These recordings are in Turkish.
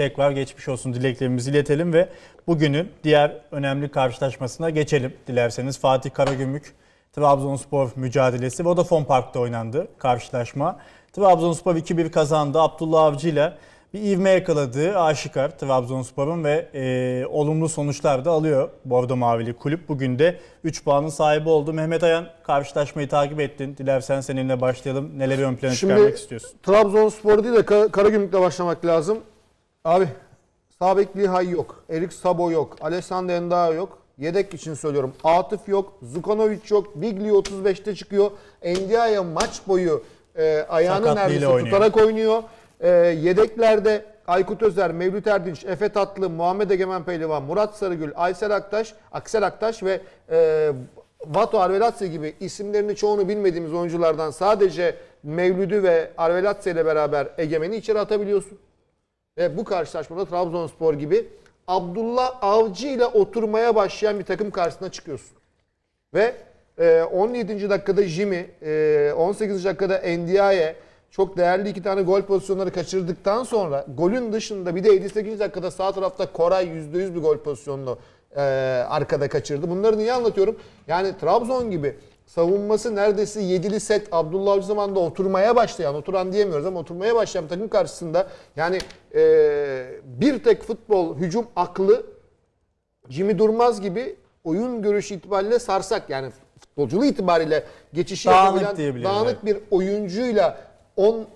tekrar geçmiş olsun dileklerimizi iletelim ve bugünün diğer önemli karşılaşmasına geçelim dilerseniz. Fatih Karagümrük Trabzonspor mücadelesi Vodafone Park'ta oynandı karşılaşma. Trabzonspor 2-1 kazandı. Abdullah Avcı ile bir ivme yakaladığı aşikar Trabzonspor'un ve e, olumlu sonuçlar da alıyor Bordo Mavili kulüp. Bugün de 3 puanın sahibi oldu. Mehmet Ayan karşılaşmayı takip ettin. Dilersen seninle başlayalım. Neleri ön plana Şimdi çıkarmak istiyorsun? Trabzonspor değil de Ka- Karagümrük'le başlamak lazım. Abi sağ bek Lihay yok. Erik Sabo yok. Alessandro Endao yok. Yedek için söylüyorum. Atıf yok. Zukanovic yok. Bigli 35'te çıkıyor. Endia'ya maç boyu e, ayağını Sakatlığıyla neredeyse oynuyor. tutarak oynuyor. E, yedeklerde Aykut Özer, Mevlüt Erdinç, Efe Tatlı, Muhammed Egemen Pehlivan, Murat Sarıgül, Aysel Aktaş, Aksel Aktaş ve e, Vato Arvelatse gibi isimlerini çoğunu bilmediğimiz oyunculardan sadece Mevlüd'ü ve Arvelatse ile beraber Egemen'i içeri atabiliyorsun. Ve bu karşılaşmada Trabzonspor gibi Abdullah Avcı ile oturmaya başlayan bir takım karşısına çıkıyorsun. Ve e, 17. dakikada Jimmy, e, 18. dakikada Endiaye çok değerli iki tane gol pozisyonları kaçırdıktan sonra golün dışında bir de 58. dakikada sağ tarafta Koray %100 bir gol pozisyonunu e, arkada kaçırdı. Bunları niye anlatıyorum? Yani Trabzon gibi savunması neredeyse yedili set Abdullah Avcı zamanında oturmaya başlayan, oturan diyemiyoruz ama oturmaya başlayan takım karşısında yani e, bir tek futbol hücum aklı Jimmy Durmaz gibi oyun görüşü itibariyle sarsak yani futbolculuğu itibariyle geçişi Dağınık yapabilen dağınık bir oyuncuyla 10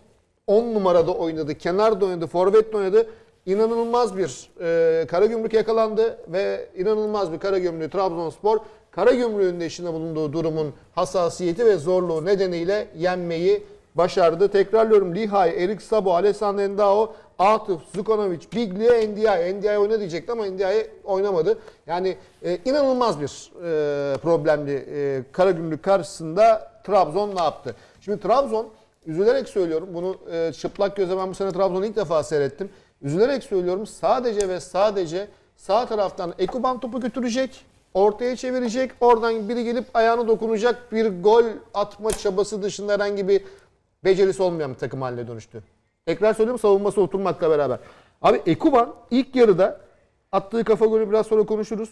10 numarada oynadı, kenarda oynadı, forvetle oynadı. İnanılmaz bir e, Karagümrük yakalandı ve inanılmaz bir Karagümrük Trabzonspor Karagümrük'ün de içinde bulunduğu durumun hassasiyeti ve zorluğu nedeniyle yenmeyi başardı. Tekrarlıyorum Lihay, Erik Sabo, Alessandro Endao, Atıf, Zukanovic, Biglia, Ndiaye. Ndiaye oyna diyecekti ama Ndiaye oynamadı. Yani e, inanılmaz bir e, problemli e, Karagümrük karşısında Trabzon ne yaptı? Şimdi Trabzon üzülerek söylüyorum bunu e, çıplak göze ben bu sene Trabzon'u ilk defa seyrettim. Üzülerek söylüyorum sadece ve sadece sağ taraftan Ekuban topu götürecek. Ortaya çevirecek. Oradan biri gelip ayağına dokunacak bir gol atma çabası dışında herhangi bir becerisi olmayan bir takım haline dönüştü. Tekrar söylüyorum savunması oturmakla beraber. Abi Ekuban ilk yarıda attığı kafa golü biraz sonra konuşuruz.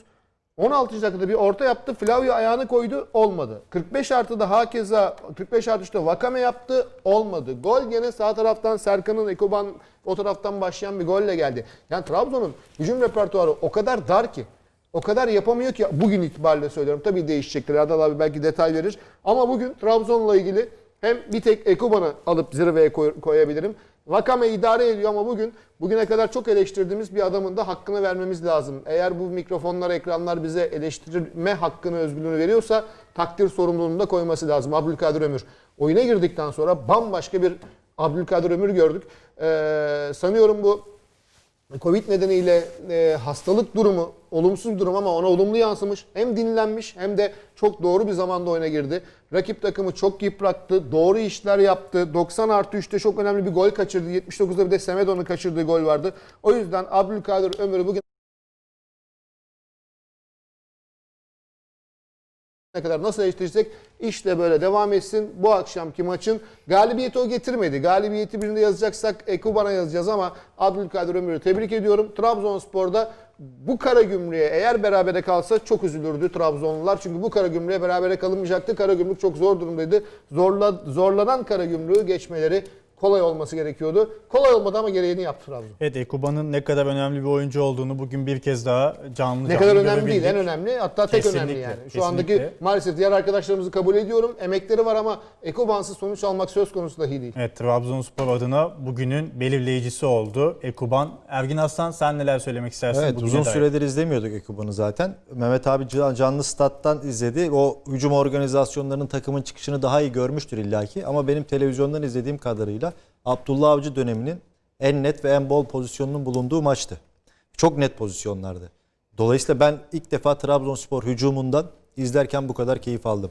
16. dakikada bir orta yaptı. Flavio ayağını koydu. Olmadı. 45 artıda hakeza 45 artı 3'te Vakame yaptı. Olmadı. Gol gene sağ taraftan Serkan'ın Ekuban o taraftan başlayan bir golle geldi. Yani Trabzon'un hücum repertuarı o kadar dar ki. O kadar yapamıyor ki bugün itibariyle söylüyorum. Tabii değişecektir. Erdal abi belki detay verir. Ama bugün Trabzon'la ilgili hem bir tek Ekuban'ı alıp zirveye koy- koyabilirim. Vakame idare ediyor ama bugün bugüne kadar çok eleştirdiğimiz bir adamın da hakkını vermemiz lazım. Eğer bu mikrofonlar, ekranlar bize eleştirme hakkını, özgürlüğünü veriyorsa takdir sorumluluğunu da koyması lazım. Abdülkadir Ömür. Oyuna girdikten sonra bambaşka bir Abdülkadir Ömür gördük. Ee, sanıyorum bu Covid nedeniyle e, hastalık durumu olumsuz bir durum ama ona olumlu yansımış. Hem dinlenmiş hem de çok doğru bir zamanda oyuna girdi. Rakip takımı çok yıprattı. Doğru işler yaptı. 90 artı 3'te çok önemli bir gol kaçırdı. 79'da bir de Semedo'nun kaçırdığı gol vardı. O yüzden Abdülkadir Ömür'ü bugün ne kadar nasıl eleştirirsek işte böyle devam etsin. Bu akşamki maçın galibiyeti o getirmedi. Galibiyeti birinde yazacaksak Ekuban'a yazacağız ama Abdülkadir Ömür'ü tebrik ediyorum. Trabzonspor'da bu Karagümrük'e eğer berabere kalsa çok üzülürdü Trabzonlular. Çünkü bu Karagümrük'e berabere kalınmayacaktı. Karagümrük çok zor durumdaydı. Zorla, zorlanan Karagümrük'ü geçmeleri kolay olması gerekiyordu. Kolay olmadı ama gereğini yaptı Trabzon. Evet Ekuban'ın ne kadar önemli bir oyuncu olduğunu bugün bir kez daha canlı Ne canlı kadar önemli değil, en önemli hatta tek Kesinlikle, önemli yani. Şu kesinlikle. andaki maalesef diğer arkadaşlarımızı kabul ediyorum. Emekleri var ama Ekobansız sonuç almak söz konusu dahi değil. Evet Trabzonspor adına bugünün belirleyicisi oldu Ekuban. Ergin Aslan sen neler söylemek istersin? Evet uzun dair? süredir izlemiyorduk Ekuban'ı zaten. Mehmet abi can- canlı stat'tan izledi. O hücum organizasyonlarının takımın çıkışını daha iyi görmüştür illaki. Ama benim televizyondan izlediğim kadarıyla Abdullah Avcı döneminin en net ve en bol pozisyonunun bulunduğu maçtı. Çok net pozisyonlardı. Dolayısıyla ben ilk defa Trabzonspor hücumundan izlerken bu kadar keyif aldım.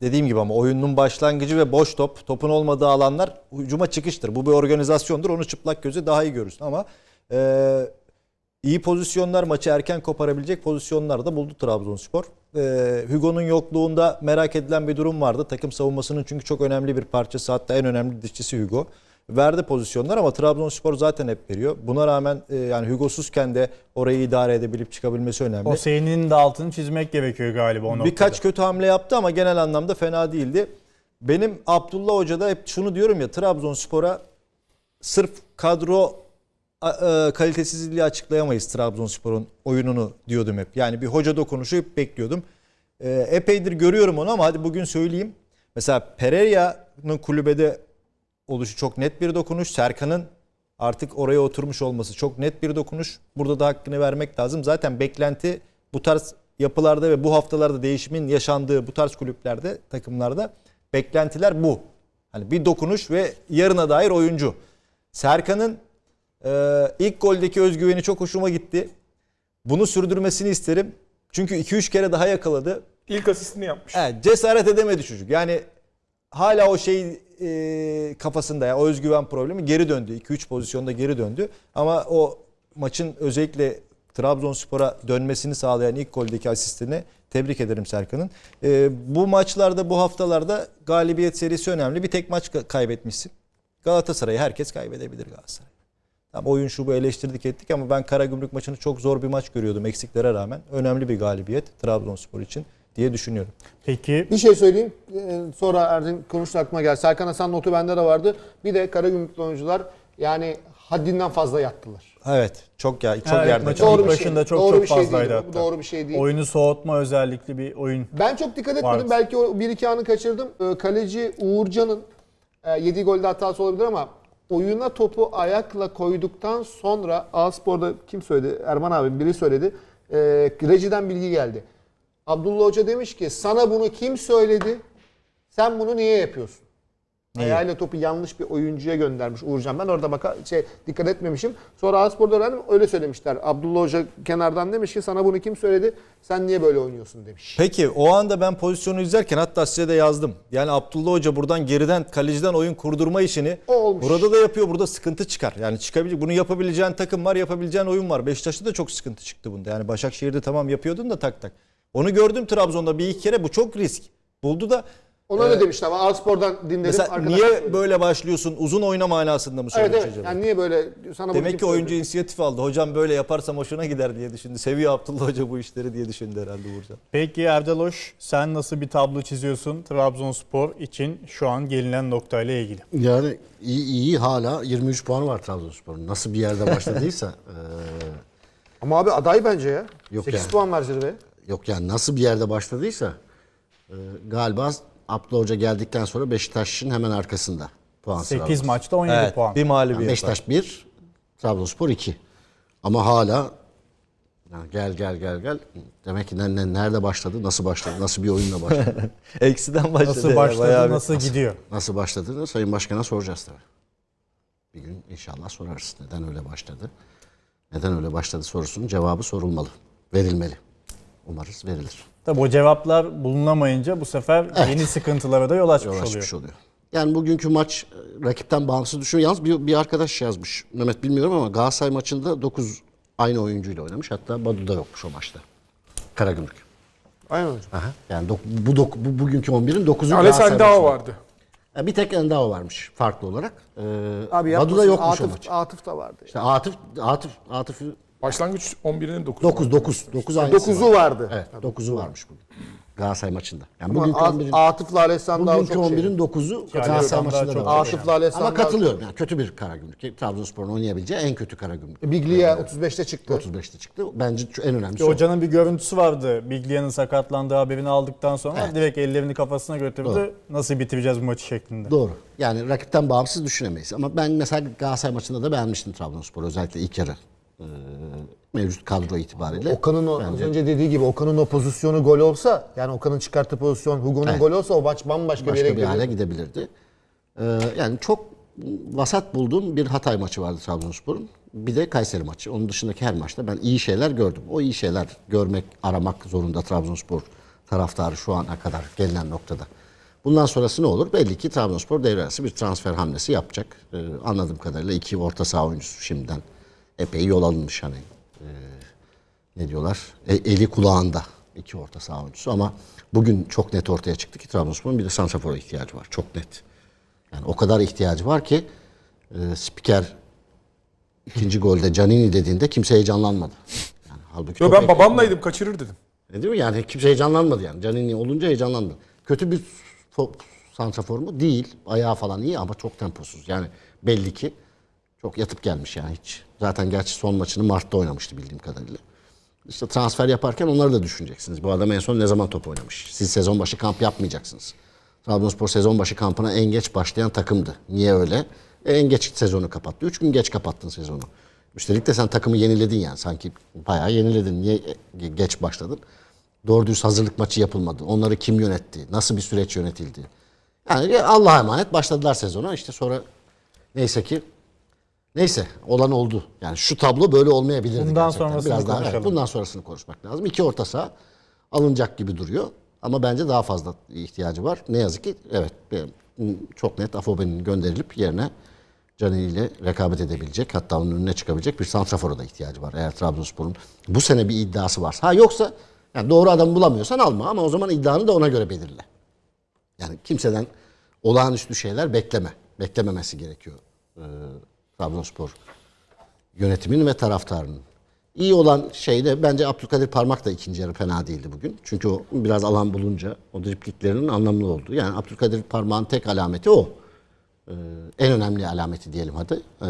Dediğim gibi ama oyunun başlangıcı ve boş top, topun olmadığı alanlar hücuma çıkıştır. Bu bir organizasyondur. Onu çıplak göze daha iyi görürsün ama eee İyi pozisyonlar maçı erken koparabilecek pozisyonlar da buldu Trabzonspor. Ee, Hugo'nun yokluğunda merak edilen bir durum vardı. Takım savunmasının çünkü çok önemli bir parçası hatta en önemli dişçisi Hugo. Verdi pozisyonlar ama Trabzonspor zaten hep veriyor. Buna rağmen e, yani Hugo'suzken de orayı idare edebilip çıkabilmesi önemli. O senin de altını çizmek gerekiyor galiba o noktada. Birkaç kötü hamle yaptı ama genel anlamda fena değildi. Benim Abdullah Hoca'da hep şunu diyorum ya Trabzonspor'a sırf kadro e, kalitesizliği açıklayamayız Trabzonspor'un oyununu diyordum hep. Yani bir hoca dokunuşu hep bekliyordum. E, epeydir görüyorum onu ama hadi bugün söyleyeyim. Mesela Pereira'nın kulübede oluşu çok net bir dokunuş. Serkan'ın artık oraya oturmuş olması çok net bir dokunuş. Burada da hakkını vermek lazım. Zaten beklenti bu tarz yapılarda ve bu haftalarda değişimin yaşandığı bu tarz kulüplerde, takımlarda beklentiler bu. Hani bir dokunuş ve yarına dair oyuncu. Serkan'ın e, ilk goldeki özgüveni çok hoşuma gitti. Bunu sürdürmesini isterim. Çünkü 2-3 kere daha yakaladı. İlk asistini yapmış. Evet, cesaret edemedi çocuk. Yani hala o şey e, kafasında ya o özgüven problemi geri döndü. 2-3 pozisyonda geri döndü. Ama o maçın özellikle Trabzonspor'a dönmesini sağlayan ilk goldeki asistini tebrik ederim Serkan'ın. E, bu maçlarda bu haftalarda galibiyet serisi önemli. Bir tek maç ka- kaybetmişsin. Galatasaray'ı herkes kaybedebilir Galatasaray. Tam oyun şu bu eleştirdik ettik ama ben Karagümrük maçını çok zor bir maç görüyordum eksiklere rağmen. Önemli bir galibiyet Trabzonspor için diye düşünüyorum. Peki Bir şey söyleyeyim. Ee, Sonra Erdin konuştu aklıma geldi. Serkan Hasan notu bende de vardı. Bir de Karagümrüklü oyuncular yani haddinden fazla yattılar. Evet. Çok ya çok Evet, yerde. maçın Doğru bir başında şey. çok Doğru çok bir şey fazlaydı değil bu. hatta. Doğru bir şey değil. oyunu soğutma özellikli bir oyun. Ben çok dikkat etmedim. Vardı. Belki o bir iki anı kaçırdım. Ee, Kaleci Uğurcan'ın e, yediği golde hatası olabilir ama oyuna topu ayakla koyduktan sonra A-Spor'da kim söyledi? Erman abi biri söyledi. Ee, rejiden bilgi geldi. Abdullah Hoca demiş ki sana bunu kim söyledi? Sen bunu niye yapıyorsun? Ayağıyla topu yanlış bir oyuncuya göndermiş Uğurcan. Ben orada baka şey dikkat etmemişim. Sonra A-Spor'da öğrendim öyle söylemişler. Abdullah Hoca kenardan demiş ki sana bunu kim söyledi? Sen niye böyle oynuyorsun demiş. Peki o anda ben pozisyonu izlerken hatta size de yazdım. Yani Abdullah Hoca buradan geriden kaleciden oyun kurdurma işini O olmuş. burada da yapıyor. Burada sıkıntı çıkar. Yani çıkabilir. Bunu yapabileceğin takım var, yapabileceğin oyun var. Beşiktaş'ta da çok sıkıntı çıktı bunda. Yani Başakşehir'de tamam yapıyordun da tak tak. Onu gördüm Trabzon'da bir iki kere. Bu çok risk. Buldu da Ona ne demişler ama A-Spor'dan dinledim. mesela arkadaşlar niye böyle başlıyorsun? Uzun oyna manasında mı Evet söylemiş evet. acaba? Yani niye böyle sana Demek ki oyuncu söyledi? inisiyatif aldı. Hocam böyle yaparsam hoşuna gider diye düşündü. Seviyor Abdullah Hoca bu işleri diye düşündü herhalde Uğurcan. Peki Erdaloş sen nasıl bir tablo çiziyorsun Trabzonspor için şu an gelinen noktayla ilgili? Yani iyi, iyi hala 23 puan var Trabzonspor'un. Nasıl bir yerde başladıysa eee, Ama abi aday bence ya. Yok 8 yani. puan var zirveye. Yok yani nasıl bir yerde başladıysa eee, galiba Abdullah Hoca geldikten sonra Beşiktaş'ın hemen arkasında puan 8 sıralaması. maçta 17 Evet, puan. bir mağlubiyet Yani var. Beşiktaş 1, Trabzonspor 2. Ama hala yani gel gel gel gel. Demek ki ne- ne- nerede başladı, nasıl başladı, nasıl bir oyunla başladı, Eksiden başladı. Nasıl ya, başladı, bir- nasıl gidiyor? nasıl başladığını Sayın Başkan'a soracağız tabii. Bir gün inşallah sorarız. Neden öyle başladı? Neden öyle başladı sorusunun cevabı sorulmalı, verilmeli. Umarız verilir. Tabii o cevaplar bulunamayınca bu sefer yeni sıkıntılara da yol açmış Yol oluyor. açmış oluyor. Yani bugünkü maç e, rakipten bağımsız düşün. Yalnız bir, bir arkadaş yazmış. Mehmet bilmiyorum ama Galatasaray maçında 9 aynı oyuncuyla oynamış. Hatta Badu da yokmuş o maçta. Karagümrük. Aynen hocam. Aha. Yani dok- bu, dok- bu bugünkü 11'in 9'u Ales Aldao vardı. Yani bir tek Endao varmış farklı olarak. Ee, Abi Badu da yapmasın. yokmuş o Atıf, maç. Atıf da vardı. İşte Atıf, Atıf, Atıf'ı Başlangıç 11'inin 9'u. 9, 9, 9 aynısı 9'u var. vardı. Evet, 9'u varmış bugün. Galatasaray maçında. Yani Ama bugünkü A- 11'in Atıf'la Alessandro bugünkü çok şey. 11'in 9'u Yani Galatasaray Alessandro maçında da çok var. Atıf'la Alessandro. Ama katılıyorum. Yani kötü bir Karagümrük. Trabzonspor'un oynayabileceği en kötü Karagümrük. Biglia 35'te çıktı. 35'te çıktı. Bence şu- en önemlisi o. Hocanın bir görüntüsü vardı. Biglia'nın sakatlandığı haberini aldıktan sonra Evet. direkt ellerini kafasına götürdü. Doğru. Nasıl bitireceğiz bu maçı şeklinde. Doğru. Yani rakipten bağımsız düşünemeyiz. Ama ben mesela Galatasaray maçında da beğenmiştim Trabzonspor. Özellikle ilk yarı. Ee, mevcut kadro itibariyle. Okan'ın o, az önce dediği gibi Okan'ın o pozisyonu gol olsa yani Okan'ın çıkarttığı pozisyon Hugo'nun Evet. gol olsa o maç bambaşka bir başka yere bir hale gidebilirdi. Ee, yani çok vasat bulduğum bir Hatay maçı vardı Trabzonspor'un. Bir de Kayseri maçı. Onun dışındaki her maçta ben iyi şeyler gördüm. O iyi şeyler görmek, aramak zorunda Trabzonspor taraftarı şu ana kadar gelinen noktada. Bundan sonrası ne olur? Belli ki Trabzonspor devre arası bir transfer hamlesi yapacak. Ee, anladığım kadarıyla iki orta saha oyuncusu şimdiden epey yol alınmış hani. Ee, ne diyorlar? E- eli kulağında iki orta saha oyuncusu ama bugün çok net ortaya çıktı ki Trabzonspor'un bir de santrafora ihtiyacı var. Çok net. Yani o kadar ihtiyacı var ki e, spiker ikinci golde Canini dediğinde kimse heyecanlanmadı. Yani halbuki Yo, ben babamlaydım kaçırır dedim. e, Değil mi? Yani kimse heyecanlanmadı yani. Canini olunca heyecanlandı. Kötü bir santrafor mu? Değil. Ayağı falan iyi ama çok temposuz. Yani belli ki çok yatıp gelmiş yani hiç. Zaten gerçi son maçını Mart'ta oynamıştı bildiğim kadarıyla. İşte transfer yaparken onları da düşüneceksiniz. Bu adam en son ne zaman top oynamış? Siz sezon başı kamp yapmayacaksınız. Trabzonspor sezon başı kampına en geç başlayan takımdı. Niye öyle? E, en geç sezonu kapattı. Üç gün geç kapattın sezonu. Üstelik de sen takımı yeniledin yani. Sanki bayağı yeniledin. Niye geç başladın? Doğru düz hazırlık maçı yapılmadı. Onları kim yönetti? Nasıl bir süreç yönetildi? Yani Allah'a emanet başladılar sezona. İşte sonra neyse ki neyse olan oldu. Yani şu tablo böyle olmayabilirdi. Bundan gerçekten. sonrasını Biraz daha, evet, bundan sonrasını konuşmak lazım. İki orta saha alınacak gibi duruyor. Ama bence daha fazla ihtiyacı var. Ne yazık ki evet e, çok net Afobe'nin gönderilip yerine Canini ile rekabet edebilecek hatta onun önüne çıkabilecek bir santrafora da ihtiyacı var. Eğer Trabzonspor'un bu sene bir iddiası varsa. Ha yoksa yani doğru adamı bulamıyorsan alma ama o zaman iddianı da ona göre belirle. Yani kimseden olağanüstü şeyler bekleme. Beklememesi gerekiyor e, Trabzonspor yönetiminin ve taraftarının. İyi olan şey de bence Abdülkadir Parmak da ikinci yarı fena değildi bugün. Çünkü o biraz alan bulunca o dripliklerinin anlamlı oldu. Yani Abdülkadir Parmak'ın tek alameti o. Ee, en önemli alameti diyelim hadi. Ee,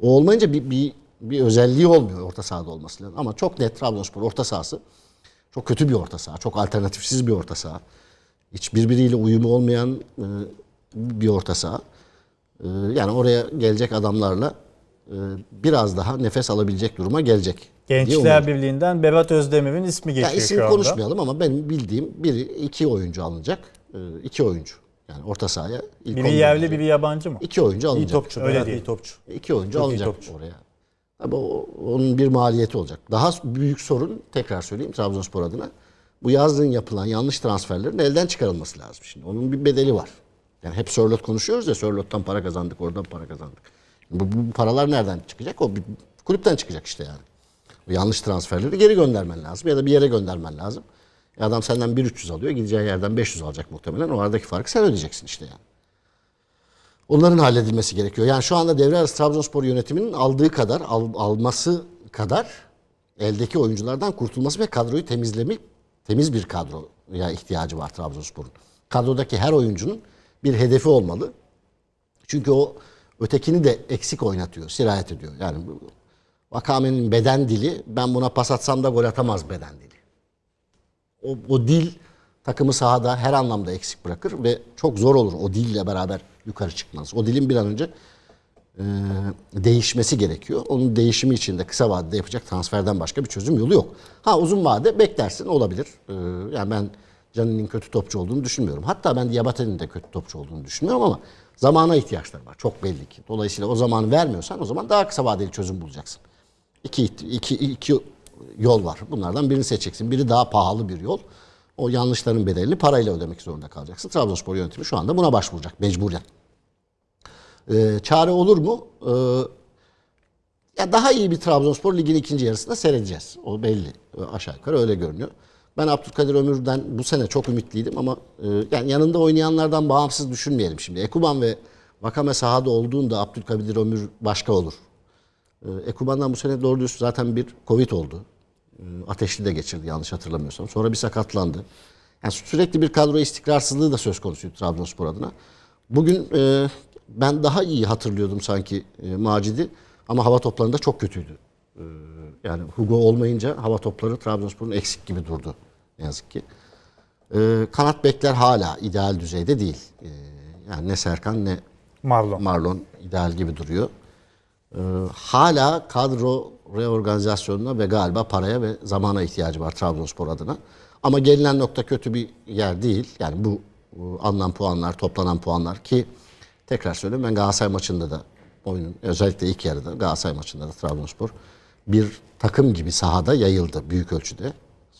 o olmayınca bir, bir, bir özelliği olmuyor orta sahada olması lazım. Ama çok net Trabzonspor orta sahası. Çok kötü bir orta saha. Çok alternatifsiz bir orta saha. Hiç birbiriyle uyumu olmayan e, bir orta saha. E, yani oraya gelecek adamlarla e, biraz daha nefes alabilecek duruma gelecek. Gençler. Birliği'nden Berat Özdemir'in ismi geçiyor isim şu anda. konuşmayalım ama benim bildiğim biri iki oyuncu alınacak. E, iki oyuncu. Yani orta sahaya ilk Biri 11 yerli alınacak. biri yabancı mı? İki oyuncu İyi alınacak. topçu. Öyle değil. iyi topçu. İki oyuncu Çok iyi alınacak topçu. oraya. Tabii o- onun bir maliyeti olacak. Daha büyük sorun tekrar söyleyeyim Trabzonspor adına. Bu yazın yapılan yanlış transferlerin elden çıkarılması lazım şimdi. Onun bir bedeli var. Yani hep Sörlot konuşuyoruz ya Sörlot'tan para kazandık, oradan para kazandık. Bu, bu paralar nereden çıkacak? O bir, kulüpten çıkacak işte yani. Bu yanlış transferleri geri göndermen lazım ya da bir yere göndermen lazım. E adam senden 1.300 alıyor, gideceği yerden 500 alacak muhtemelen. O aradaki farkı sen ödeyeceksin işte yani. Onların halledilmesi gerekiyor. Yani şu anda devre arası Trabzonspor yönetiminin aldığı kadar, al- alması kadar eldeki oyunculardan kurtulması ve kadroyu temizlemek, temiz bir kadroya ihtiyacı var Trabzonspor'un. Kadrodaki her oyuncunun bir hedefi olmalı. Çünkü o ötekini de eksik oynatıyor, sirayet ediyor. Yani Vakame'nin beden dili, ben buna pas atsam da gol atamaz beden dili. O, o dil takımı sahada her anlamda eksik bırakır ve çok zor olur o dille beraber yukarı çıkmanız. O dilin bir an önce e, değişmesi gerekiyor. Onun değişimi için de kısa vadede yapacak transferden başka bir çözüm yolu yok. Ha uzun vade beklersin olabilir. E, yani ben Canini'nin kötü topçu olduğunu düşünmüyorum. Hatta ben Diabate'nin de kötü topçu olduğunu düşünmüyorum ama zamana ihtiyaçları var. Çok belli ki. Dolayısıyla o zamanı vermiyorsan o zaman daha kısa vadeli çözüm bulacaksın. İki, iki, iki yol var. Bunlardan birini seçeceksin. Biri daha pahalı bir yol. O yanlışların bedelini parayla ödemek zorunda kalacaksın. Trabzonspor yönetimi şu anda buna başvuracak mecburen. Ee, çare olur mu? Ee, ya daha iyi bir Trabzonspor ligin ikinci yarısında seyredeceğiz. O belli. Aşağı yukarı öyle görünüyor. Ben Abdülkadir Ömür'den bu sene çok ümitliydim ama e, yani yanında oynayanlardan bağımsız düşünmeyelim şimdi. Ekuban ve Vakame sahada olduğunda Abdülkadir Ömür başka olur. Ee, Ekuban'dan bu sene doğru düz zaten bir Covid oldu. Ee, Ateşli de geçirdi yanlış hatırlamıyorsam. Sonra bir sakatlandı. Yani sürekli bir kadro istikrarsızlığı da söz konusuydu Trabzonspor adına. Bugün e, ben daha iyi hatırlıyordum sanki e, Macit'i ama hava toplarında çok kötüydü. Ee, yani Hugo olmayınca hava topları Trabzonspor'un eksik gibi durdu ne yazık ki. Ee, kanat bekler hala ideal düzeyde değil. Ee, yani ne Serkan ne Marlon. Marlon ideal gibi duruyor. Ee, hala kadro reorganizasyonuna ve galiba paraya ve zamana ihtiyacı var Trabzonspor adına. Ama gelinen nokta kötü bir yer değil. Yani bu, bu alınan puanlar, toplanan puanlar ki tekrar söyleyeyim ben Galatasaray maçında da oyunun özellikle ilk yarıda Galatasaray maçında da Trabzonspor bir takım gibi sahada yayıldı büyük ölçüde.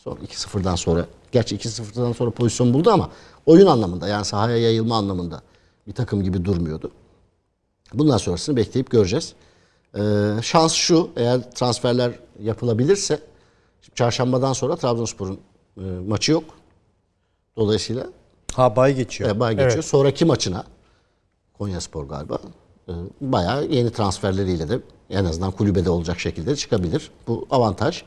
Sonra 2-0'dan sonra gerçi 2-0'dan sonra pozisyon buldu ama oyun anlamında yani sahaya yayılma anlamında bir takım gibi durmuyordu. Bundan sonrasını bekleyip göreceğiz. Ee, şans şu, eğer transferler yapılabilirse, şimdi çarşambadan sonra Trabzonspor'un e, maçı yok. Dolayısıyla Ha bay geçiyor. e, bay geçiyor. Evet. Sonraki maçına, Konyaspor galiba, e, bayağı yeni transferleriyle de en azından kulübede olacak şekilde çıkabilir. Bu avantaj.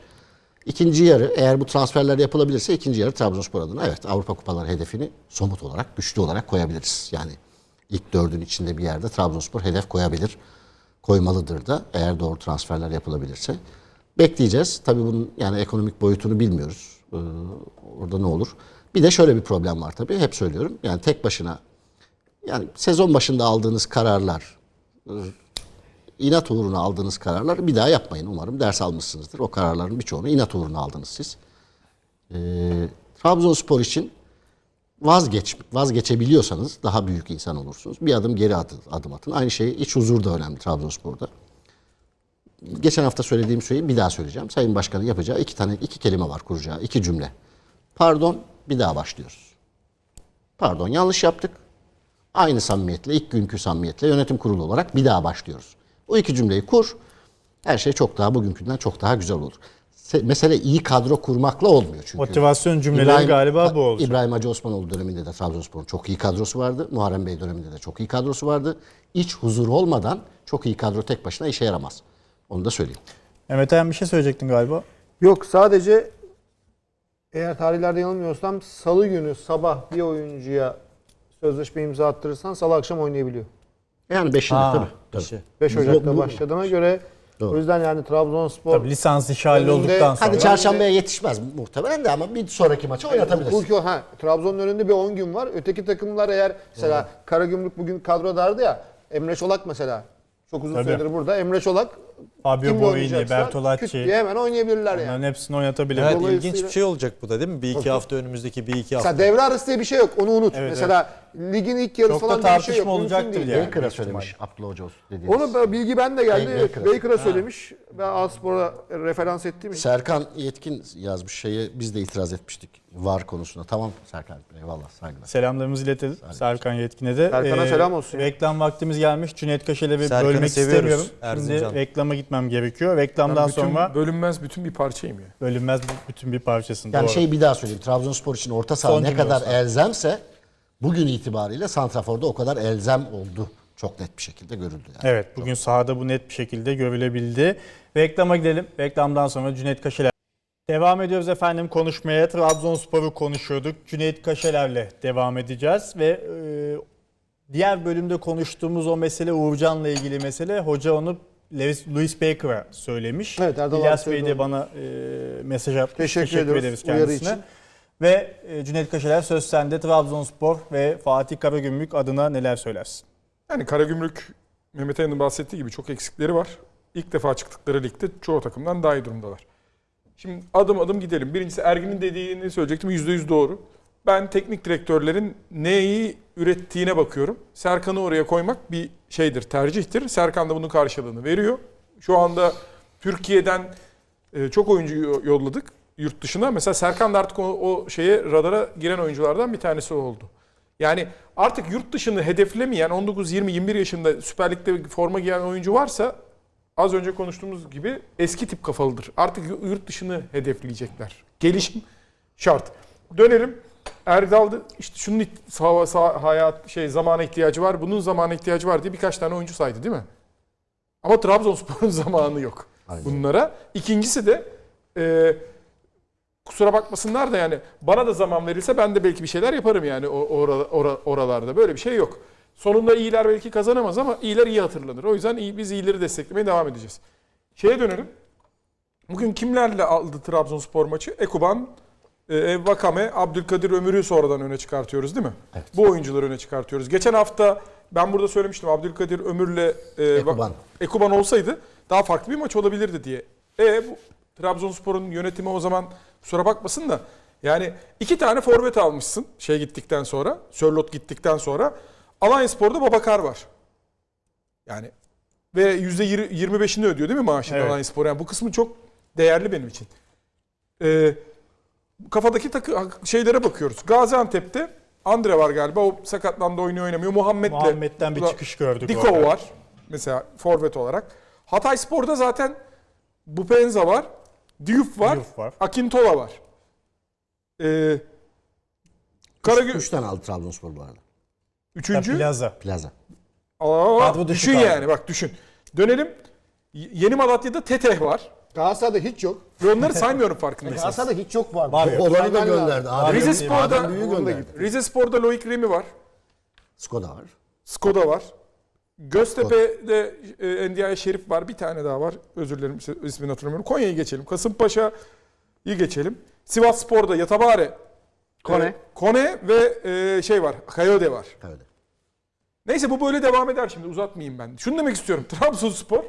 İkinci yarı eğer bu transferler yapılabilirse ikinci yarı Trabzonspor adına evet Avrupa Kupaları hedefini somut olarak, güçlü olarak koyabiliriz. Yani ilk dördün içinde bir yerde Trabzonspor hedef koyabilir. Koymalıdır da eğer doğru transferler yapılabilirse. Bekleyeceğiz. Tabii bunun yani ekonomik boyutunu bilmiyoruz. Ee, orada ne olur? Bir de şöyle bir problem var tabii. Hep söylüyorum. Yani tek başına yani sezon başında aldığınız kararlar, inat uğruna aldığınız kararlar bir daha yapmayın. Umarım ders almışsınızdır. O kararların birçoğunu inat uğruna aldınız siz. Ee, Trabzonspor için vazgeç vazgeçebiliyorsanız daha büyük insan olursunuz. Bir adım geri adım, adım atın. Aynı şey iç huzur da önemli Trabzonspor'da. Geçen hafta söylediğim şeyi bir daha söyleyeceğim. Sayın Başkan'ın yapacağı iki tane iki kelime var kuracağı iki cümle. Pardon bir daha başlıyoruz. Pardon yanlış yaptık. Aynı samimiyetle ilk günkü samimiyetle yönetim kurulu olarak bir daha başlıyoruz. O iki cümleyi kur. Her şey çok daha bugünkünden çok daha güzel olur. Se- Mesele iyi kadro kurmakla olmuyor çünkü. Motivasyon cümleleri galiba bu olacak. İbrahim Hacı Osmanoğlu döneminde de Trabzonspor'un çok iyi kadrosu vardı. Muharrem Bey döneminde de çok iyi kadrosu vardı. İç huzur olmadan çok iyi kadro tek başına işe yaramaz. Onu da söyleyeyim. Mehmet Ayan bir şey söyleyecektin galiba. Yok sadece eğer tarihlerde yanılmıyorsam salı günü sabah bir oyuncuya sözleşme imza attırırsan salı akşam oynayabiliyor. Yani beşinde tabii. Beşi. 5 Bu- Ocak'ta bu- başladığına göre Doğru. o yüzden yani Trabzonspor Tabii lisans işi Önünde- sonra. Hadi çarşambaya yetişmez muhtemelen de ama bir sonraki maça oynatabilirsin. Hukuki, ha, Trabzon'un önünde bir 10 gün var. Öteki takımlar eğer mesela Karagümrük bugün kadrodardı ya Emre Çolak mesela. Çok uzun Tabii. süredir burada. Emre Çolak Fabio kimle Borini, oynayacaksa Bertolacci. küt diye hemen oynayabilirler yani. Onların hepsini oynatabilir. Evet Dolayısıyla- ilginç bir şey olacak bu da değil mi? Bir iki hafta önümüzdeki bir iki hafta. Mesela devre arası diye bir şey yok. Onu unut. Evet, mesela ligin ilk yarısı Çok da falan diye bir şey yok. tartışma Mümkün olacaktır değil. yani. Baker'a söylemiş Abdullah Hoca dediğiniz. Onu da bilgi ben de geldi. Baker'a. Evet, Baker'a söylemiş. Ben Aspor'a referans ettiğim için. Serkan Yetkin yazmış şeyi biz de itiraz etmiştik var konusunda. Tamam Serkan eyvallah saygılar. Selamlarımızı iletelim Serkan Yetkin'e de. Ee, Serkan'a selam olsun. Reklam vaktimiz gelmiş. Cüneyt Kaşel'i Serkan'ı bölmek seviyoruz, istemiyorum. Erzincan. Şimdi reklama gitmem gerekiyor. Reklamdan bütün, sonra bölünmez bütün bir parçayım ya. bölünmez bütün bir parçasını. Yani Doğru. şey bir daha söyleyeyim. Trabzonspor için orta saha Son ne kadar olsun. elzemse bugün itibariyle Santrafor'da o kadar elzem oldu. Çok net bir şekilde görüldü yani. Evet bugün sahada bu net bir şekilde görülebildi. Reklama gidelim. Reklamdan sonra Cüneyt Kaşeler. Devam ediyoruz efendim konuşmaya. Trabzonspor'u konuşuyorduk. Cüneyt Kaşeler'le devam edeceğiz ve e, diğer bölümde konuştuğumuz o mesele Uğurcan'la ilgili mesele hoca onu Lewis, Louis Baker'a söylemiş. Evet, Erdal İlyas Bey de bana e, mesaj atmış. Teşekkür ediyoruz ederiz kendisine. için. Ve e, Cüneyt Kaşeler söz sende Trabzonspor ve Fatih Karagümrük adına neler söylersin? Yani Karagümrük Mehmet Ayan'ın bahsettiği gibi çok eksikleri var. İlk defa çıktıkları ligde çoğu takımdan daha iyi durumdalar. Şimdi adım adım gidelim. Birincisi Ergin'in dediğini söyleyecektim. %100 doğru. Ben teknik direktörlerin neyi ürettiğine bakıyorum. Serkan'ı oraya koymak bir şeydir, tercihtir. Serkan da bunun karşılığını veriyor. Şu anda Türkiye'den e, çok oyuncu yo- yolladık yurt dışına. Mesela Serkan da artık o, o şeye radara giren oyunculardan bir tanesi oldu. Yani artık yurt dışını hedeflemeyen 19, 20, 21 yaşında Süper Lig'de forma giyen oyuncu varsa az önce konuştuğumuz gibi eski tip kafalıdır. Artık yu- yurt dışını hedefleyecekler. Gelişim şart. Dönelim. Erdal'da işte şunun sağ, sağ- hayat şey zamana ihtiyacı var. Bunun zamana ihtiyacı var diye birkaç tane oyuncu saydı değil mi? Ama Trabzonspor'un zamanı yok bunlara. İkincisi de e, kusura bakmasınlar da yani bana da zaman verilse ben de belki bir şeyler yaparım yani o- ora- ora- oralarda. Böyle bir şey yok. Sonunda iyiler belki kazanamaz ama iyiler iyi hatırlanır. O yüzden iyi, biz iyileri desteklemeye devam edeceğiz. Şeye dönelim. Bugün kimlerle aldı Trabzonspor maçı? Ekuban, e, Vakame, Abdülkadir Ömür'ü sonradan öne çıkartıyoruz değil mi? Bu oyuncuları öne çıkartıyoruz. Geçen hafta ben burada söylemiştim Abdülkadir Ömür'le e, Ekuban. Ekuban olsaydı daha farklı bir maç olabilirdi diye. E bu Trabzonspor'un yönetimi o zaman kusura bakmasın da yani iki tane forvet almışsın şey gittikten sonra, Sörlot gittikten sonra. Alanyaspor'da Babakar var. Yani ve %25'ini ödüyor değil mi maaşını Evet. Alanyaspor? Yani bu kısmı çok değerli benim için. Ee, kafadaki takı şeylere bakıyoruz. Gaziantep'te Andre var galiba. O sakatlandı oynuyor oynamıyor. Muhammed'le Muhammed'den bir çıkış gördük Diko orada. var. Mesela forvet olarak. Hatay Spor'da zaten Bupenza var. Diouf var. Diouf var. Akintola var. Ee, Karagü... Üç tane aldı Trabzonspor bu arada. Üçüncü. Plaza. Plaza. Aa, düşün abi. yani bak düşün. Dönelim. Y- Yeni Malatya'da Teteh var. Galatasaray'da hiç yok. Ve onları saymıyorum farkındaysanız. Galatasaray'da hiç yok vardı. Var ya. Olanı da gönderdi. Adem, Rize Spor'da-. Rize Spor'da Loic Remy var. Skoda var. Skoda var. Göztepe'de e, Ndiaye Şerif var. Bir tane daha var. Özür dilerim is- ismini hatırlamıyorum. Konya'yı geçelim. Kasımpaşa'yı geçelim. Sivas Spor'da Yatabare. Kone. e, Kone ve e, şey var. Kayode var. Öyle. Neyse bu böyle devam eder şimdi uzatmayayım ben. Şunu demek istiyorum. Trabzonspor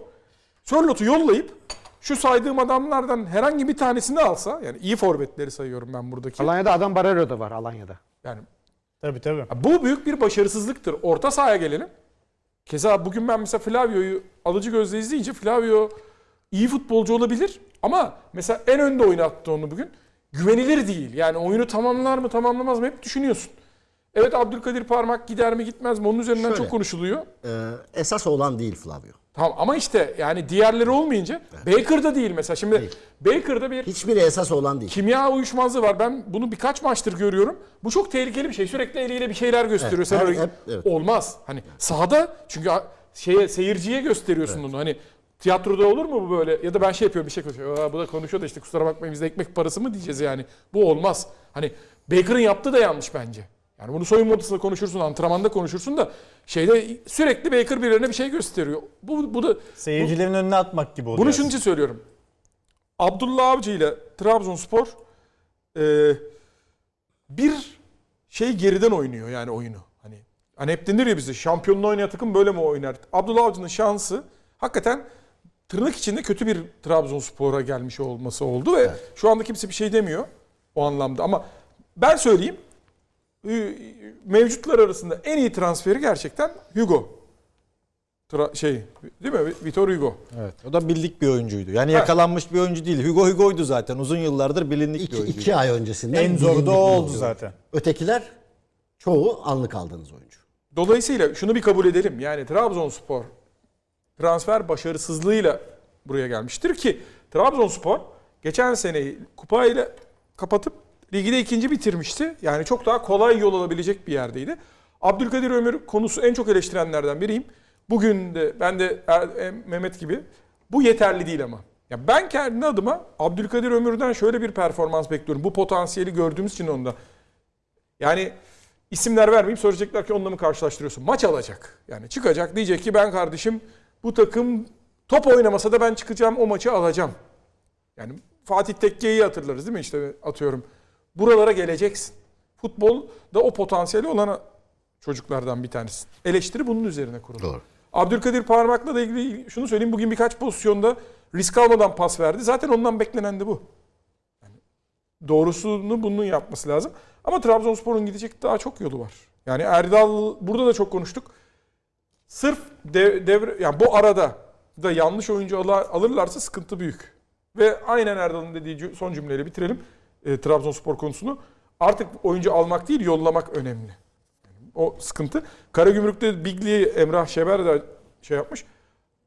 Sörlot'u yollayıp şu saydığım adamlardan herhangi bir tanesini alsa yani iyi forvetleri sayıyorum ben buradaki. Alanya'da adam Barero da var Alanya'da. Yani Tabii tabii. bu büyük bir başarısızlıktır. Orta sahaya gelelim. Keza bugün ben mesela Flavio'yu alıcı gözle izleyince Flavio iyi futbolcu olabilir ama mesela en önde oynattı onu bugün. Güvenilir değil. Yani oyunu tamamlar mı tamamlamaz mı hep düşünüyorsun. Evet Abdülkadir Parmak gider mi gitmez mi onun üzerinden Şöyle. çok konuşuluyor. Ee, esas olan değil Flavio. Tamam ama işte yani diğerleri olmayınca Baker'da değil mesela. Şimdi Baker'da bir Hiçbiri esas olan değil. kimya uyuşmazlığı var. Ben bunu birkaç maçtır görüyorum. Bu çok tehlikeli bir şey. Sürekli eliyle bir şeyler gösteriyor. Evet, Sen her- öyle- evet. Olmaz. Hani sahada çünkü a- şeye seyirciye gösteriyorsun bunu. Hani tiyatroda olur mu bu böyle? Ya da ben şey yapıyorum bir şey konuşuyor. Aa, bu da konuşuyor da işte kusura bakmayın biz de ekmek parası mı diyeceğiz yani. Bu olmaz. Hani Baker'ın yaptığı da yanlış bence. Yani bunu soyunma odasında konuşursun, antrenmanda konuşursun da şeyde sürekli Baker birilerine bir şey gösteriyor. Bu, bu da Seyircilerin önüne atmak gibi oluyor. bunu şunun için söylüyorum. Abdullah Avcı ile Trabzonspor e, bir şey geriden oynuyor yani oyunu. Hani, hani hep denir ya bize şampiyonluğu oynayan takım böyle mi oynar? Abdullah Avcı'nın şansı hakikaten tırnak içinde kötü bir Trabzonspor'a gelmiş olması oldu ve şu anda kimse bir şey demiyor o anlamda. Ama ben söyleyeyim mevcutlar arasında en iyi transferi gerçekten Hugo. Tra- şey değil mi? Vitor Hugo. Evet. O da bildik bir oyuncuydu. Yani yakalanmış bir oyuncu değil. Hugo Hugo'ydu zaten. Uzun yıllardır bilindik bir İki, oyuncuydu. iki ay öncesinden En bilindik da bir oldu zaten. Ötekiler çoğu anlık aldığınız oyuncu. Dolayısıyla şunu bir kabul edelim. Yani Trabzonspor transfer başarısızlığıyla buraya gelmiştir ki Trabzonspor geçen seneyi kupayla kapatıp ligde ikinci bitirmişti. Yani çok daha kolay yol alabilecek bir yerdeydi. Abdülkadir Ömür konusu en çok eleştirenlerden biriyim. Bugün de ben de Er- e, Mehmet gibi bu yeterli değil ama. Ya ben kendi adıma Abdülkadir Ömür'den şöyle bir performans bekliyorum. Bu potansiyeli gördüğümüz için onda. Yani isimler vermeyeyim söyleyecekler ki onunla mı karşılaştırıyorsun? Maç alacak. Yani çıkacak diyecek ki ben kardeşim bu takım top oynamasa da ben çıkacağım o maçı alacağım. Yani Fatih Tekke'yi hatırlarız değil mi işte atıyorum. Buralara geleceksin. Futbolda o potansiyeli olan çocuklardan bir tanesi. Eleştiri bunun üzerine kurulu. Doğru. Abdülkadir Parmak'la da ilgili şunu söyleyeyim. Bugün birkaç pozisyonda risk almadan pas verdi. Zaten ondan beklenen de bu. Yani doğrusunu bunun yapması lazım. Ama Trabzonspor'un gidecek daha çok yolu var. Yani Erdal burada da çok konuştuk. Sırf dev, devre yani bu arada da yanlış oyuncu alırlarsa sıkıntı büyük. Ve aynen Erdal'ın dediği son cümleyle bitirelim e, Trabzonspor konusunu. Artık oyuncu almak değil yollamak önemli. O sıkıntı. Karagümrük'te Bigli Emrah Şeber de şey yapmış.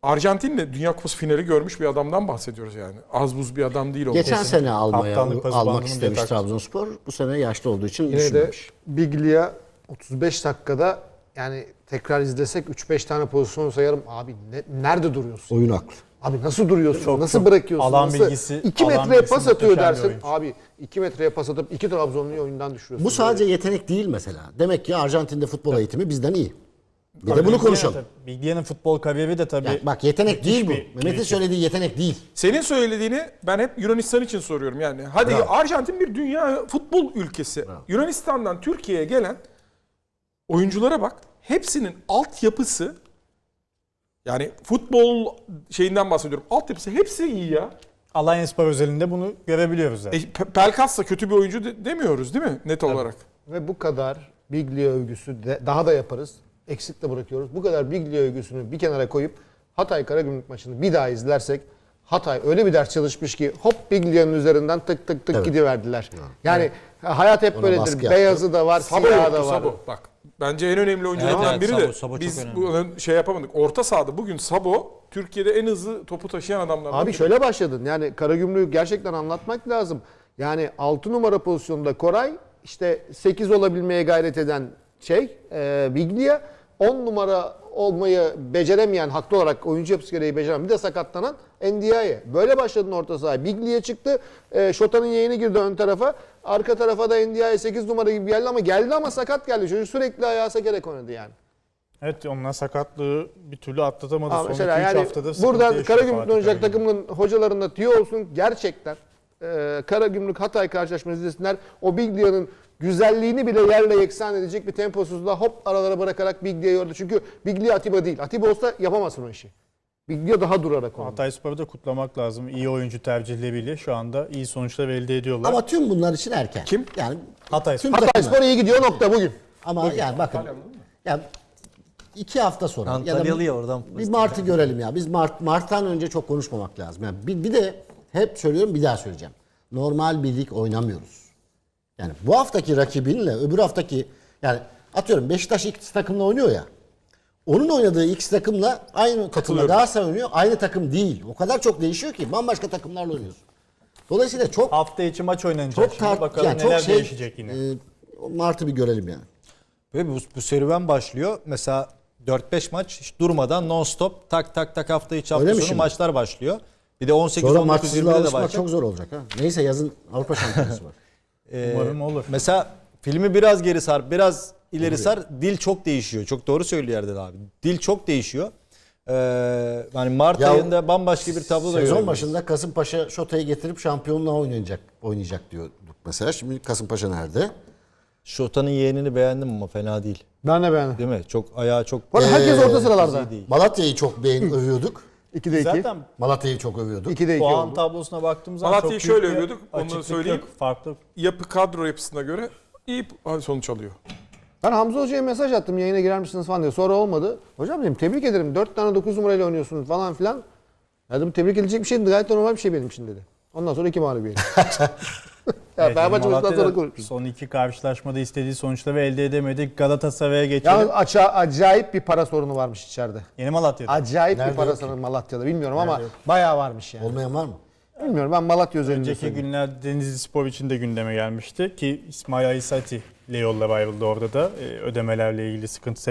Arjantin'le Dünya Kupası finali görmüş bir adamdan bahsediyoruz yani. Az buz bir adam değil o. Geçen sene almaya almak istemiş. Trabzonspor. Bu sene yaşlı olduğu için Yine de düşünmemiş. Biglia 35 dakikada yani tekrar izlesek 3-5 tane pozisyon sayarım. Abi ne- nerede duruyorsun? Oyun aklı. Abi nasıl duruyorsun? Çok, nasıl çok bırakıyorsun? alan nasıl? bilgisi- 2 alan metreye pas atıyor dersin. Abi 2 metreye pas atıp 2 Trabzonlu'yu oyundan düşürüyorsun. Bu sadece yetenek değil mesela. Demek ki Arjantin'de futbol eğitimi bizden iyi. Bir de bunu konuşalım. tabii- Bilgiye'nin futbol kariyeri de tabii. Yani bak yetenek değil bu. Mehmet'in söylediği yetenek değil. Senin söylediğini ben hep Yunanistan için soruyorum yani. Hadi Bravo. Arjantin bir dünya futbol ülkesi. Yunanistan'dan Türkiye'ye gelen oyunculara bak. Hepsinin altyapısı yani futbol şeyinden bahsediyorum. Altyapısı hepsi iyi ya. Alanya Spor özelinde bunu görebiliyoruz zaten. E, Pe- Pelkas da kötü bir oyuncu de- demiyoruz değil mi net olarak? Ve bu kadar Biglia övgüsü de, daha da yaparız. Eksik de bırakıyoruz. Bu kadar Biglia övgüsünü bir kenara koyup Hatay Karagümrük maçını bir daha izlersek Hatay öyle bir ders çalışmış ki hop Biglia'nın üzerinden tık tık tık Evet. gidiverdiler. Yani hayat hep Ona böyledir. yaptı. Beyazı da var, Sabo siyahı yoktu da var. Sabo. Bak bence en önemli oyunculardan Evet, evet, biri de Sabo, Sabo çok biz bunu şey yapamadık. Orta sahada bugün Sabo Türkiye'de en hızlı topu taşıyan adamlardan Abi biri. şöyle başladın. Yani Karagümrük'ü gerçekten anlatmak lazım. Yani 6 numara pozisyonda Koray, işte 8 olabilmeye gayret eden şey, e, Biglia, 10 numara olmayı beceremeyen, haklı olarak oyuncu yapısı gereği beceren bir de sakatlanan Ndiaye. Böyle başladın orta sahaya. Bigli'ye çıktı. E, Şota'nın yayını girdi ön tarafa. Arka tarafa da Ndiaye 8 numara gibi geldi ama geldi ama sakat geldi. Çocuk sürekli ayağa sekerek oynadı yani. Evet onlar sakatlığı bir türlü atlatamadı. Ama Son mesela 2-3 yani sıkıntı buradan Fatih oynayacak takımın hocalarında tüyo olsun. Gerçekten e, Karagümrük Hatay karşılaşması izlesinler. O Biglia'nın güzelliğini bile yerle yeksan edecek bir temposuzluğa hop aralara bırakarak Biglia'yı gördü. Çünkü Biglia Atiba değil. Atiba olsa yapamazsın o işi. Biglia daha durarak oynadı. Hatay Spor'u da kutlamak lazım. İyi oyuncu tercihleriyle şu anda iyi sonuçlar elde ediyorlar. Ama tüm bunlar için erken. Kim? Yani Hatay tüm Hatay takımlar. Spor iyi gidiyor nokta bugün. Ama yani bakın. Yani iki hafta sonra ya da Antalyalı ya oradan. bir Mart'ı görelim ya. Biz Mart Mart'tan önce çok konuşmamak lazım. Yani bir, bir de hep söylüyorum bir daha söyleyeceğim. Normal bir lig oynamıyoruz. Yani bu haftaki rakibinle öbür haftaki yani atıyorum Beşiktaş X takımla oynuyor ya. Onun oynadığı X takımla aynı takımla Katılıyorum. Galatasaray oynuyor. Aynı takım değil. O kadar çok değişiyor ki bambaşka takımlarla oynuyorsun. Dolayısıyla çok Hafta içi maç oynanacak çok şimdi. tar- Bakalım yani çok neler şey, değişecek yine. e, Mart'ı bir görelim yani. Ve bu, bu serüven başlıyor. Mesela 4-5 maç hiç durmadan non stop tak tak tak hafta içi hafta Öyle mi sonu şimdi? maçlar başlıyor. Bir de 18 Sonra 19 maçsızlığa 20'de de alışmak başlayacak. çok zor olacak ha. Neyse yazın Avrupa Şampiyonası var. Umarım olur. Mesela filmi biraz geri sar, biraz ileri sar. Dil çok değişiyor. Çok doğru söylüyor Erdal abi. Dil çok değişiyor. Ee, yani Mart Ya ayında bambaşka bir tablo da Sezon başında Kasımpaşa Şota'yı getirip şampiyonluğa oynayacak oynayacak diyorduk mesela. Şimdi Kasımpaşa nerede? Şota'nın yeğenini beğendim ama fena değil. Ben de beğendim. Değil mi? Çok ayağı çok arada herkes Ee, orta sıralarda. Malatya'yı çok beğen övüyorduk. 2'de 2. Zaten Malatya'yı çok övüyorduk. 2'de 2 puan oldu. tablosuna baktığımız zaman Malatya'yı şöyle övüyorduk, onu söyleyeyim. yok. Farklı Yapı kadro yapısına göre iyi sonuç alıyor. Ben Hamza Hoca'ya mesaj attım yayına girer misiniz falan diye. Sonra olmadı. Hocam dedim tebrik ederim. 4 tane 9 numarayla oynuyorsunuz falan filan. Ya dedim tebrik edilecek bir şeydi. Gayet normal bir şey benim için dedi. Ondan sonra iki mağlubiyet. ya Evet, Fenerbahçe maçından Malatya'da sonra konuşuruz. Son iki karşılaşmada istediği sonuçları elde edemedik. Galatasaray'a geçelim. Yalnız aça- acayip bir para sorunu varmış içeride. Yeni Malatya'da. Acayip Nerede bir para yok sorunu Malatya'da. Bilmiyorum ama bayağı varmış yani. Olmayan var mı? Bilmiyorum ben Malatya üzerinde Önceki söyleyeyim. günler Denizli Spor için de gündeme gelmişti ki İsmail Aysati ile ayrıldı orada da e, ödemelerle ilgili sıkıntı